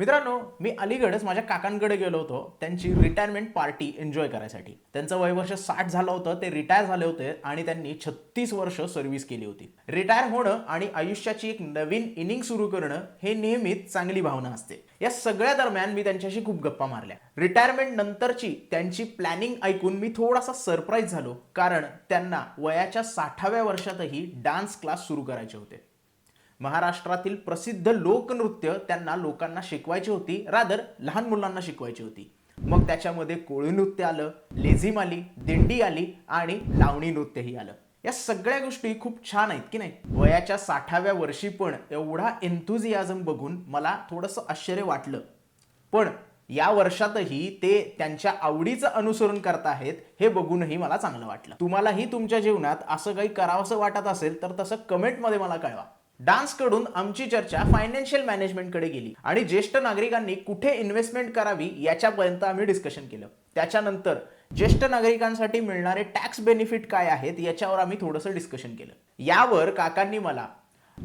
मित्रांनो मी अलीकडेच माझ्या काकांकडे गेलो होतो. त्यांची रिटायरमेंट पार्टी एन्जॉय करायसाठी. त्यांचं वय वर्ष साठ झालं होतं ते रिटायर झाले होते आणि त्यांनी छत्तीस वर्ष सर्व्हिस केली होती. रिटायर होणं आणि आयुष्याची एक नवीन इनिंग सुरू करणं हे नेहमीच चांगली भावना असते. या सगळ्या दरम्यान मी त्यांच्याशी खूप गप्पा मारल्या. रिटायरमेंट नंतरची त्यांची प्लॅनिंग ऐकून मी थोडासा सरप्राईज झालो. कारण त्यांना वयाच्या साठाव्या वर्षातही डान्स क्लास सुरू करायचे होते. महाराष्ट्रातील प्रसिद्ध लोकनृत्य त्यांना लोकांना शिकवायची होती. रादर लहान मुलांना शिकवायची होती. मग त्याच्यामध्ये कोळी नृत्य आलं लेझिम आली दिंडी आली आणि लावणी नृत्यही आलं. या सगळ्या गोष्टी खूप छान आहेत की नाही? वयाच्या साठाव्या वर्षी पण एवढा एन्थुझियाझम बघून मला थोडंसं आश्चर्य वाटलं. पण या वर्षातही ते त्यांच्या आवडीचं अनुसरण करताहेत हे बघूनही मला चांगलं वाटलं. तुम्हालाही तुमच्या जीवनात असं काही करावंसं वाटत असेल तर तसं कमेंटमध्ये मला कळवा. डान्सकडून आमची चर्चा फायनान्शियल मॅनेजमेंटकडे गेली. आणि ज्येष्ठ नागरिकांनी कुठे इन्व्हेस्टमेंट करावी याच्यापर्यंत आम्ही डिस्कशन केलं. त्याच्यानंतर ज्येष्ठ नागरिकांसाठी मिळणारे टॅक्स बेनिफिट काय आहेत याच्यावर आम्ही थोडंसं डिस्कशन केलं. यावर काकांनी मला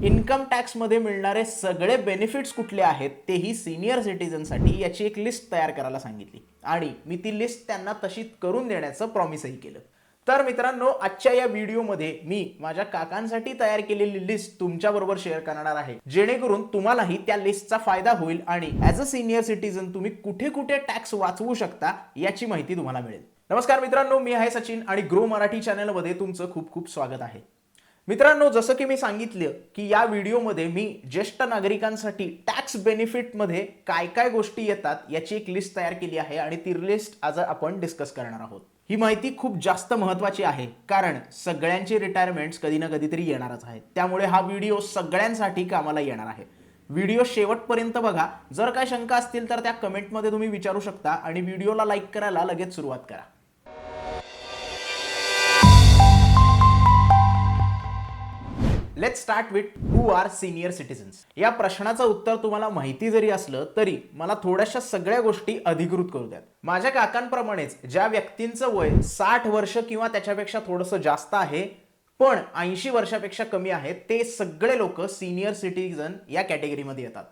इन्कम टॅक्समध्ये मिळणारे सगळे बेनिफिट्स कुठले आहेत तेही सिनियर सिटीजनसाठी याची एक लिस्ट तयार करायला सांगितली. आणि मी ती लिस्ट त्यांना तशी करून देण्याचं प्रॉमिसही केलं. तर मित्रांनो आजच्या या व्हिडिओमध्ये मी माझ्या काकांसाठी तयार केलेली लिस्ट तुमच्याबरोबर शेअर करणार आहे. जेणेकरून तुम्हालाही त्या लिस्टचा फायदा होईल आणि ॲज अ सिनियर सिटीजन तुम्ही कुठे कुठे टॅक्स वाचवू शकता याची माहिती तुम्हाला मिळेल. नमस्कार मित्रांनो मी आहे सचिन आणि ग्रो मराठी चॅनलमध्ये तुमचं खूप खूप स्वागत आहे. मित्रांनो जसं की मी सांगितलं की या व्हिडिओमध्ये मी ज्येष्ठ नागरिकांसाठी टॅक्स बेनिफिटमध्ये काय काय गोष्टी येतात याची एक लिस्ट तयार केली आहे आणि ती लिस्ट आज आपण डिस्कस करणार आहोत. ही माहिती खूप जास्त महत्वाची आहे कारण सगळ्यांची रिटायरमेंट्स कधी ना कधीतरी येणारच आहेत. त्यामुळे हा व्हिडिओ सगळ्यांसाठी कामाला येणार आहे. व्हिडिओ शेवटपर्यंत बघा. जर काय शंका असतील तर त्या कमेंटमध्ये तुम्ही विचारू शकता आणि व्हिडिओला लाईक करायला लगेच सुरुवात करा. Let start with who are senior citizens या प्रश्नाचं उत्तर तुम्हाला माहिती जरी असलं तरी मला थोड्याशा सगळ्या गोष्टी अधिकृत करू द्यात. माझ्या काकांप्रमाणेच ज्या व्यक्तींचं वय साठ वर्ष किंवा त्याच्यापेक्षा थोडंसं जास्त आहे पण ऐंशी वर्षापेक्षा कमी आहे ते सगळे लोक सिनियर सिटीजन या कॅटेगरीमध्ये येतात.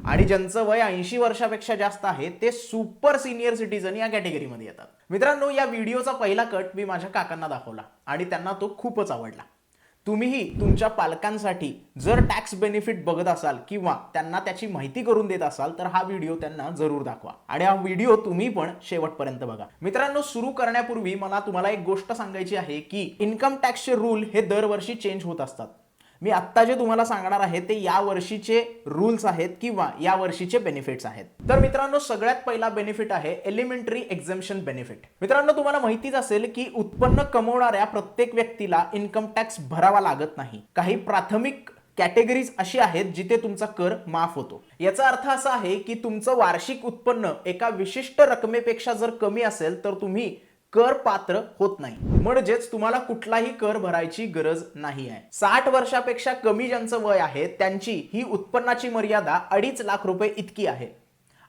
आणि ज्यांचं वय ऐंशी वर्षापेक्षा जास्त आहे ते सुपर सिनियर सिटीजन या कॅटेगरीमध्ये येतात. मित्रांनो या व्हिडिओचा पहिला कट मी माझ्या काकांना दाखवला आणि त्यांना तो खूपच आवडला. तुम्हीही तुमच्या पालकांसाठी जर टॅक्स बेनिफिट बघत असाल किंवा त्यांना त्याची माहिती करून देत असाल तर हा व्हिडिओ त्यांना जरूर दाखवा. आणि हा व्हिडिओ तुम्ही पण शेवटपर्यंत बघा. मित्रांनो सुरू करण्यापूर्वी मला तुम्हाला एक गोष्ट सांगायची आहे की इन्कम टॅक्सचे रूल हे दरवर्षी चेंज होत असतात. मी आत्ता जे तुम्हाला सांगणार आहे ते या वर्षीचे रूल्स आहेत किंवा या वर्षीचे बेनिफिट्स आहेत. तर मित्रांनो सगळ्यात पहिला बेनिफिट आहे एलिमेंटरी एक्झम्पन बेनिफिट मित्रांनो तुम्हाला माहितीच असेल की उत्पन्न कमवणाऱ्या प्रत्येक व्यक्तीला इन्कम टॅक्स भरावा लागत नाही. काही प्राथमिक कॅटेगरीज अशी आहेत जिथे तुमचा कर माफ होतो. याचा अर्थ असा आहे की तुमचं वार्षिक उत्पन्न एका विशिष्ट रकमेपेक्षा जर कमी असेल तर तुम्ही कर पात्र होत नाही. म्हणजेच तुम्हाला कुठलाही कर भरायची गरज नाही आहे. साठ वर्षापेक्षा कमी ज्यांचं वय आहे त्यांची ही उत्पन्नाची मर्यादा अडीच लाख रुपये इतकी आहे.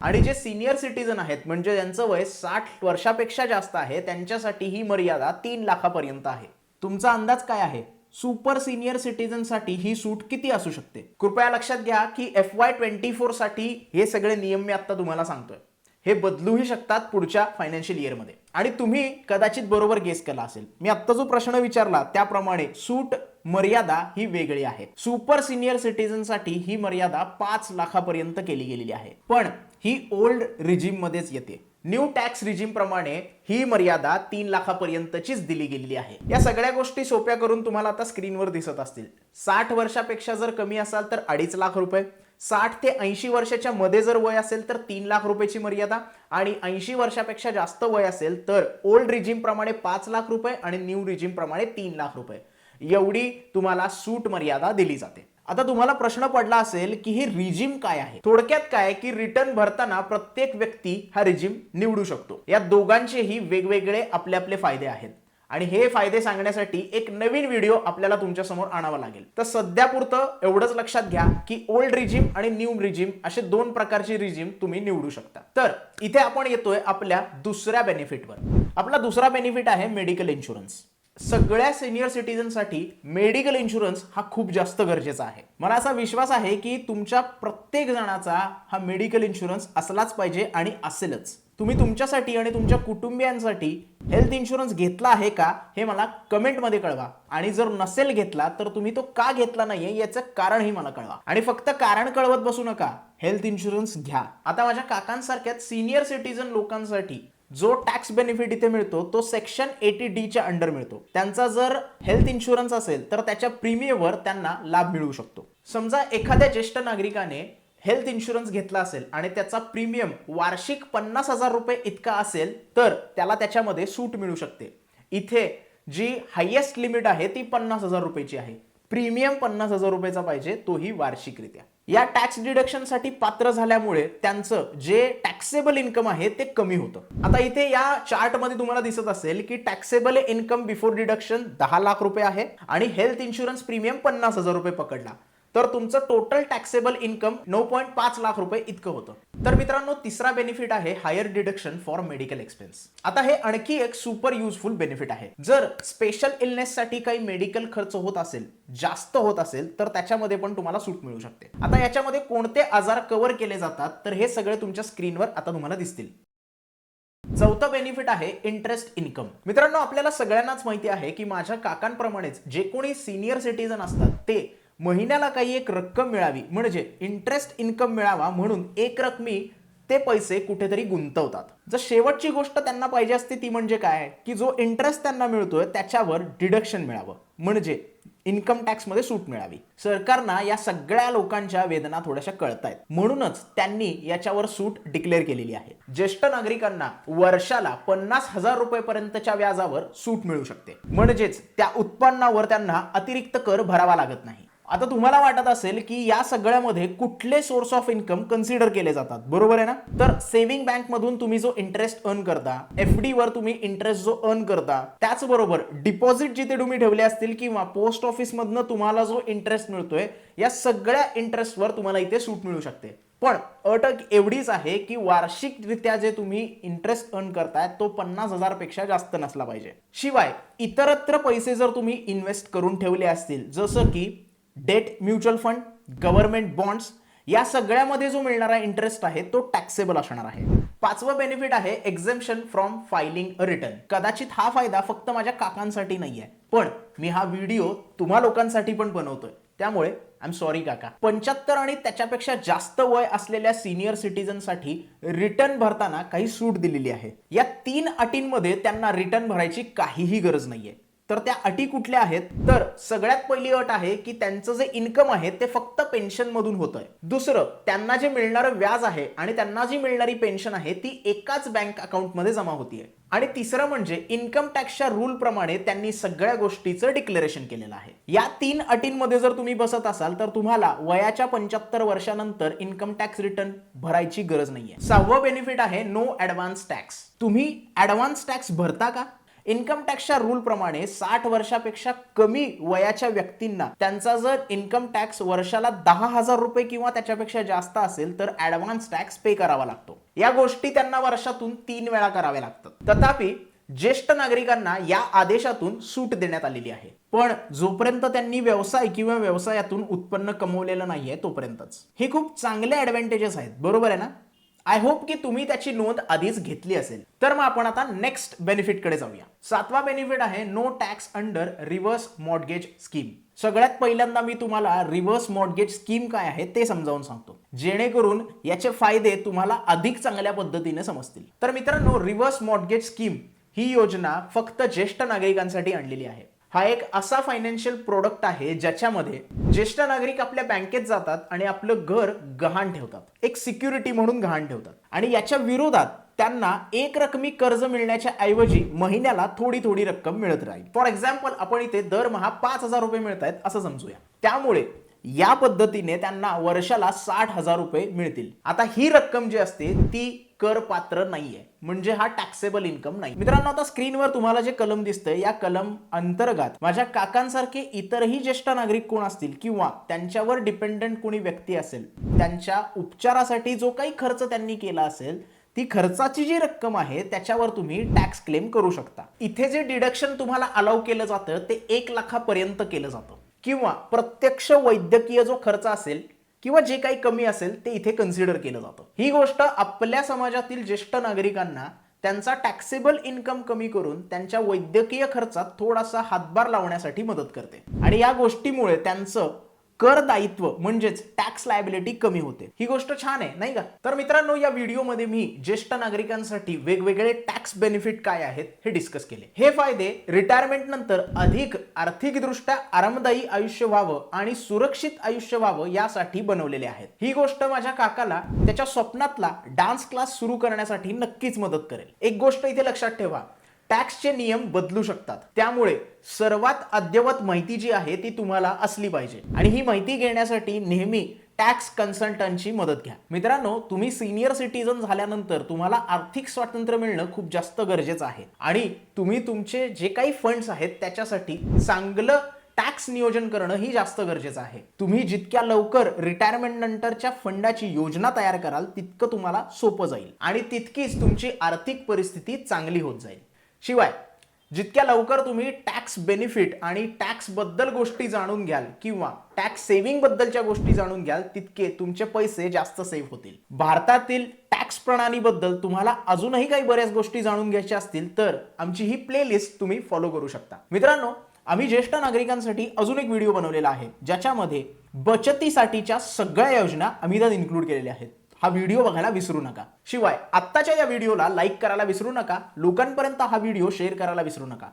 आणि जे सिनियर सिटीजन आहेत म्हणजे ज्यांचं वय साठ वर्षापेक्षा जास्त आहे त्यांच्यासाठी ही मर्यादा तीन लाखापर्यंत आहे. तुमचा अंदाज काय आहे? सुपर सिनियर सिटीजनसाठी ही सूट किती असू शकते? कृपया लक्षात घ्या की एफ वाय ट्वेंटी फोरसाठी हे सगळे नियम मी आता तुम्हाला सांगतोय. हे बदलूही शकतात पुढच्या फायनान्शियल इयरमध्ये आणि तुम्ही कदाचित बरोबर गेस केला असेल. मी आत्ता जो प्रश्न विचारला त्याप्रमाणे सूट मर्यादा ही वेगळी आहे. सुपर सिनियर सिटीजनसाठी ही मर्यादा पाच लाखापर्यंत केली गेलेली आहे. पण ही ओल्ड रिजिम मध्येच येते. न्यू टॅक्स रिजिम प्रमाणे ही मर्यादा तीन लाखापर्यंतचीच दिली गेलेली आहे. या सगळ्या गोष्टी सोप्या करून तुम्हाला आता स्क्रीनवर दिसत असतील. साठ वर्षापेक्षा जर कमी असाल तर अडीच लाख रुपये. साठ ते ऐंशी वर्षाच्या मध्ये जर वय असेल तर तीन लाख रुपयाची मर्यादा आणि ऐंशी वर्षापेक्षा जास्त वय असेल तर ओल्ड रिजिमप्रमाणे पाच लाख रुपये आणि न्यू रिजिमप्रमाणे तीन लाख रुपये. एवढी तुम्हाला सूट मर्यादा दिली जाते. आता तुम्हाला प्रश्न पडला असेल की हे रिजिम काय आहे? थोडक्यात काय की रिटर्न भरताना प्रत्येक व्यक्ती हा रिजिम निवडू शकतो. या दोघांचेही वेगवेगळे आपले आपले फायदे आहेत. आणि हे फायदे सांगण्यासाठी एक नवीन व्हिडिओ आपल्याला तुमच्यासमोर आणावा लागेल. तर सध्यापुरतं एवढंच लक्षात घ्या की ओल्ड रिजिम आणि न्यू रिजिम असे दोन प्रकारचे रिजिम तुम्ही निवडू शकता. तर इथे आपण येतोय आपल्या दुसऱ्या बेनिफिटवर आपला दुसरा बेनिफिट आहे मेडिकल इन्शुरन्स सगळ्या सिनियर सिटीजनसाठी मेडिकल इन्शुरन्स हा खूप जास्त गरजेचा आहे. मला असा विश्वास आहे की तुमच्या प्रत्येक जणाचा हा मेडिकल इन्शुरन्स असलाच पाहिजे आणि असेलच. तुम्ही तुमच्यासाठी आणि तुमच्या कुटुंबियांसाठी हेल्थ इन्शुरन्स घेतला आहे का हे मला कमेंटमध्ये कळवा. आणि जर नसेल घेतला तर तुम्ही तो का घेतला नाहीये याचं कारणही मला कळवा. आणि फक्त कारण कळवत बसू नका. हेल्थ इन्शुरन्स घ्या. आता माझ्या काकांसारख्या सिनियर सिटीजन लोकांसाठी जो टॅक्स बेनिफिट इथे मिळतो तो सेक्शन एटी डीच्या अंडर मिळतो. त्यांचा जर हेल्थ इन्शुरन्स असेल तर त्याच्या प्रीमियमवर त्यांना लाभ मिळू शकतो. समजा एखाद्या ज्येष्ठ नागरिकाने हेल्थ इन्शुरन्स घेतला असेल आणि त्याचा प्रीमियम वार्षिक पन्नास हजार रुपये इतका असेल तर त्याला त्याच्यामध्ये सूट मिळू शकते. इथे जी हायेस्ट लिमिट आहे ती पन्नास हजार रुपयाची आहे. प्रीमियम पन्नास हजार रुपयाचा पाहिजे तोही वार्षिकरित्या. या टॅक्स डिडक्शनसाठी पात्र झाल्यामुळे त्यांचं जे टॅक्सेबल इन्कम आहे ते कमी होतं. आता इथे या चार्टमध्ये तुम्हाला दिसत असेल की टॅक्सेबल इन्कम बिफोर डिडक्शन दहा लाख रुपये आहे आणि हेल्थ इन्शुरन्स प्रीमियम पन्नास हजार रुपये पकडला. तर तुमचं टोटल टॅक्सेबल इन्कम नऊ पॉईंट पाच लाख रुपये इतकं होतं. तर मित्रांनो तिसरा बेनिफिट आहे higher deduction for medical expense आता हे आणखी एक सुपर युजफुल बेनिफिट आहे. जर स्पेशल इलनेससाठी काही मेडिकल खर्च होत असेल जास्त होत असेल तर त्याच्यामध्ये पण तुम्हाला सूट मिळू शकते. आता याच्यामध्ये कोणते आजार कव्हर केले जातात तर हे सगळे तुमच्या स्क्रीनवर आता तुम्हाला दिसतील. चौथं बेनिफिट आहे इंटरेस्ट इन्कम मित्रांनो आपल्याला सगळ्यांनाच माहिती आहे की माझ्या काकांप्रमाणेच जे कोणी सिनियर सिटीजन असतात ते महिन्याला काही एक रक्कम मिळावी. म्हणजे इंटरेस्ट इन्कम मिळावा म्हणून एक रकमी ते पैसे कुठेतरी गुंतवतात. जर शेवटची गोष्ट त्यांना पाहिजे असते ती म्हणजे काय? की जो इंटरेस्ट त्यांना मिळतोय त्याच्यावर डिडक्शन मिळावं. म्हणजे इन्कम टॅक्समध्ये सूट मिळावी. सरकारना या सगळ्या लोकांच्या वेदना थोड्याशा कळतायत. म्हणूनच त्यांनी याच्यावर सूट डिक्लेअर केलेली आहे. ज्येष्ठ नागरिकांना वर्षाला पन्नास हजार रुपयेपर्यंतच्या व्याजावर सूट मिळू शकते. म्हणजेच त्या उत्पन्नावर त्यांना अतिरिक्त कर भरावा लागत नाही. आता तुम्हाला वाटत असेल की या सगळ्यामध्ये कुठले सोर्स ऑफ इन्कम कन्सिडर केले जातात? बरोबर आहे ना? तर सेव्हिंग बँक मधून तुम्ही जो इंटरेस्ट अर्न करता एफ डी वर तुम्ही इंटरेस्ट जो अर्न करता त्याचबरोबर डिपॉझिट जिथे तुम्ही ठेवले असतील किंवा पोस्ट ऑफिस मधनं तुम्हाला जो इंटरेस्ट मिळतोय या सगळ्या इंटरेस्टवर तुम्हाला इथे सूट मिळू शकते. पण अटक एवढीच आहे की वार्षिकरित्या जे तुम्ही इंटरेस्ट अर्न करताय तो पन्नास हजारपेक्षा जास्त नसला पाहिजे. शिवाय इतरत्र पैसे जर तुम्ही इन्व्हेस्ट करून ठेवले असतील जसं की debt mutual fund government bonds या सगळ्यामध्ये जो मिळणारा इंटरेस्ट आहे तो टॅक्सेबल असणार आहे. पाचवं बेनिफिट आहे exemption from filing a return कदाचित हा फायदा फक्त माझ्या काकांसाठी नाहीये पण मी हा व्हिडिओ तुम्हा लोकांसाठी पण बनवतोय. त्यामुळे आय एम सॉरी काका. पंच्याहत्तर आणि त्याच्यापेक्षा जास्त वय असलेल्या सिनियर सिटीजनसाठी रिटर्न भरताना काही सूट दिलेली आहे. या तीन अटींमध्ये त्यांना रिटर्न भरायची काहीही गरज नाहीये. तर त्या अटी कुठल्या आहेत? तर सगळ्यात पहिली अट आहे की त्यांचं जे इन्कम आहे ते फक्त पेन्शन मधून होत आहे दुसरं त्यांना जे मिळणारं व्याज आहे आणि त्यांना जी मिळणारी पेन्शन आहे ती एकाच बँक अकाउंटमध्ये जमा होतीये. आणि तिसरं म्हणजे इन्कम टॅक्सच्या रूल प्रमाणे त्यांनी सगळ्या गोष्टीचं डिक्लेरेशन केलेलं आहे. या तीन अटींमध्ये जर तुम्ही बसत असाल तर तुम्हाला वयाच्या पंच्याहत्तर वर्षानंतर इन्कम टॅक्स रिटर्न भरायची गरज नाहीये. सहावं बेनिफिट आहे नो ऍडव्हान्स टॅक्स. तुम्ही ऍडव्हान्स टॅक्स भरता का? इन्कम टॅक्सच्या रूल प्रमाणे साठ वर्षापेक्षा कमी वयाच्या व्यक्तींना त्यांचा जर इन्कम टॅक्स वर्षाला दहा हजार रुपये किंवा त्याच्यापेक्षा जास्त असेल तर ऍडव्हान्स टॅक्स पे करावा लागतो. या गोष्टी त्यांना वर्षातून तीन वेळा कराव्या लागतात. तथापि ज्येष्ठ नागरिकांना या आदेशातून सूट देण्यात आलेली आहे. पण जोपर्यंत त्यांनी व्यवसाय किंवा व्यवसायातून उत्पन्न कमवलेलं नाहीये तोपर्यंतच. हे खूप चांगले ऍडव्हान्टेजेस आहेत. बरोबर आहे ना? आय होप की तुम्ही त्याची नोंद आधीच घेतली असेल. तर मग आपण आता नेक्स्ट बेनिफिटकडे जाऊया. सातवा बेनिफिट आहे no tax under reverse mortgage scheme सगळ्यात पहिल्यांदा मी तुम्हाला रिव्हर्स मॉडगेज स्कीम काय आहे ते समजावून सांगतो. जेणेकरून याचे फायदे तुम्हाला अधिक चांगल्या पद्धतीने समजतील. तर मित्रांनो रिव्हर्स मॉडगेज स्कीम ही योजना फक्त ज्येष्ठ नागरिकांसाठी आणलेली आहे. हा एक असा फायनान्शियल प्रोडक्ट आहे ज्याच्यामध्ये ज्येष्ठ नागरिक आपल्या बँकेत जातात आणि आपलं घर गहाण ठेवतात. एक सिक्युरिटी म्हणून गहाण ठेवतात. आणि याच्या विरोधात त्यांना एक रकमी कर्ज मिळण्याच्या ऐवजी महिन्याला थोडी थोडी रक्कम मिळत राहील. फॉर एक्झाम्पल आपण इथे दरमहा पाच हजार रुपये मिळत आहेत असं समजूया. त्यामुळे या पद्धतीने त्यांना वर्षाला साठ हजार रुपये मिळतील. आता ही रक्कम जी असते ती कर पात्र नाहीये. म्हणजे हा टॅक्सेबल इन्कम नाही. मित्रांनो आता स्क्रीनवर तुम्हाला जे कलम दिसतंय या कलम अंतर्गत माझ्या काकांसारखे इतरही ज्येष्ठ नागरिक कोण असतील किंवा त्यांच्यावर डिपेंडंट कोणी व्यक्ती असेल त्यांच्या उपचारासाठी जो काही खर्च त्यांनी केला असेल ती खर्चाची जी रक्कम आहे त्याच्यावर तुम्ही टॅक्स क्लेम करू शकता. इथे जे डिडक्शन तुम्हाला अलाव केलं जातं ते एक लाखापर्यंत केलं जातं. किंवा प्रत्यक्ष वैद्यकीय जो खर्च असेल किंवा जे काही कमी असेल ते इथे कन्सिडर केलं जातं. ही गोष्ट आपल्या समाजातील ज्येष्ठ नागरिकांना त्यांचा टॅक्सेबल इन्कम कमी करून त्यांच्या वैद्यकीय खर्चात थोडासा हातभार लावण्यासाठी मदत करते. आणि या गोष्टीमुळे त्यांचं कर दायित्व म्हणजेच टॅक्स लायबिलिटी कमी होते. ही गोष्ट छान आहे नाही का? तर मित्रांनो या व्हिडिओमध्ये मी ज्येष्ठ नागरिकांसाठी वेगवेगळे टॅक्स बेनिफिट काय आहेत हे डिस्कस केले. हे फायदे रिटायरमेंट नंतर अधिक आर्थिकदृष्ट्या आरामदायी आयुष्य व्हावं आणि सुरक्षित आयुष्य व्हावं यासाठी बनवलेले आहेत. ही गोष्ट माझ्या काकाला त्याच्या स्वप्नातला डान्स क्लास सुरू करण्यासाठी नक्कीच मदत करेल. एक गोष्ट इथे लक्षात ठेवा. टॅक्सचे नियम बदलू शकतात. त्यामुळे सर्वात अद्यवत माहिती जी आहे ती तुम्हाला असली पाहिजे. आणि ही माहिती घेण्यासाठी नेहमी टॅक्स कन्सल्टंटची मदत घ्या. मित्रांनो तुम्ही सिनियर सिटीजन झाल्यानंतर तुम्हाला आर्थिक स्वातंत्र्य मिळणं खूप जास्त गरजेचं आहे. आणि तुम्ही तुमचे जे काही फंड्स आहेत त्याच्यासाठी चांगलं टॅक्स नियोजन करणं ही जास्त गरजेचं आहे. तुम्ही जितक्या लवकर रिटायरमेंट नंतरच्या फंडाची योजना तयार कराल तितकं तुम्हाला सोपं जाईल. आणि तितकीच तुमची आर्थिक परिस्थिती चांगली होत जाईल. शिवाय जितक्या लवकर तुम्ही टॅक्स बेनिफिट आणि टॅक्सबद्दल गोष्टी जाणून घ्याल किंवा टॅक्स सेव्हिंगबद्दलच्या गोष्टी जाणून घ्याल तितके तुमचे पैसे जास्त सेव्ह होतील. भारतातील टॅक्स प्रणालीबद्दल तुम्हाला अजूनही काही बऱ्याच गोष्टी जाणून घ्यायच्या असतील तर आमची ही प्लेलिस्ट तुम्ही फॉलो करू शकता. मित्रांनो आम्ही ज्येष्ठ नागरिकांसाठी अजून एक व्हिडिओ बनवलेला आहे ज्याच्यामध्ये बचतीसाठीच्या सगळ्या योजना आम्ही त्यात इन्क्लूड केलेल्या आहेत. हा व्हिडिओ बघायला विसरू नका. शिवाय आत्ताच्या या व्हिडिओला लाईक करायला विसरू नका. लोकांपर्यंत हा व्हिडिओ शेअर करायला विसरू नका.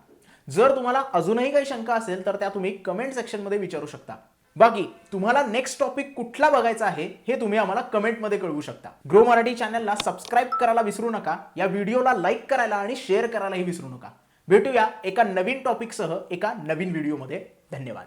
जर तुम्हाला अजूनही काही शंका असेल तर त्या तुम्ही कमेंट सेक्शनमध्ये विचारू शकता. बाकी तुम्हाला नेक्स्ट टॉपिक कुठला बघायचा आहे हे तुम्ही आम्हाला कमेंटमध्ये कळवू शकता. ग्रो मराठी चॅनलला सबस्क्राईब करायला विसरू नका. या व्हिडिओला लाईक करायला आणि शेअर करायलाही विसरू नका. भेटूया एका नवीन टॉपिकसह एका नवीन व्हिडिओमध्ये धन्यवाद.